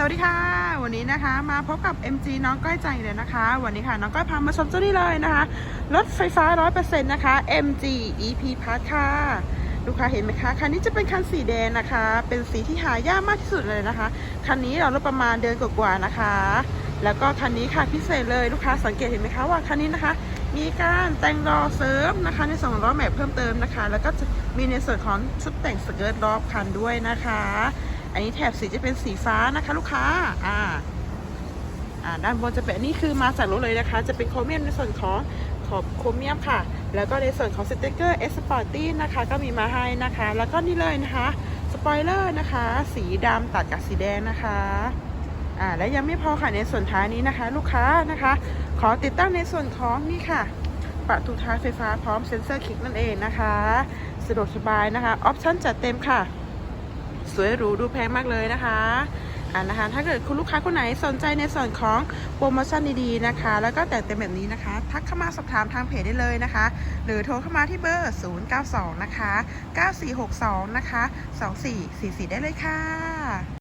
สวัสดีค่ะ วันนี้นะคะมาพบกับ MG น้องก้อยใจเลยนะคะ วันนี้ค่ะน้องก้อยพามาชมเจ้านี่เลยนะคะ รถไฟฟ้า 100%นะคะ MG EP Plus ค่ะ ลูกค้าเห็นไหมคะ คันนี้จะเป็นคันสีแดงนะคะ เป็นสีที่หายากมากที่สุดเลยนะคะ คันนี้เรารถประมาณเดือนกว่าๆนะคะ แล้วก็คันนี้ค่ะพิเศษเลยลูกค้าสังเกตเห็นไหมคะว่าคันนี้นะคะ มีการแต่งล้อเสริมนะคะในส่วนล้อแม็กเพิ่มเติมนะคะ แล้วก็จะมีในส่วนของชุดแต่งสเกิร์ตรอบคันด้วยนะคะ อันนี้แถบสีจะเป็นสีฟ้านะคะ ลูกค้า อ่า อ่า ด้านบนจะเป็นอันนี้คือมาจากรถเลยนะคะ จะเป็นโครเมียมในส่วนของขอบโครเมียมค่ะ แล้วก็ในส่วนของสติกเกอร์เอสปอร์ตี้นะคะ ก็มีมาให้นะคะ แล้วก็นี่เลยนะคะ สปอยเลอร์นะคะ สีดำตัดกับสีแดงนะคะ อ่า และยังไม่พอค่ะในส่วนท้ายนี้นะคะ ลูกค้านะคะ ขอติดตั้งในส่วนของนี่ค่ะประตูท้ายไฟฟ้าพร้อมเซ็นเซอร์คลิกนั่นเองนะคะ สะดวกสบายนะคะ ออปชั่นจัดเต็มค่ะ วยหรูดูแพงมากเลยนะคะอ่านะคะถ้าเกิดคุณลูกค้าคนไหนสนใจในส่วนของโปรโมชั่นดีๆนะคะ แล้วก็แต่งเต็มแบบนี้นะคะ ทักเข้ามาสอบถามทางเพจได้เลยนะคะ หรือโทรเข้ามาที่เบอร์ 092 นะคะ 9462 นะคะ 2444 ได้เลยค่ะ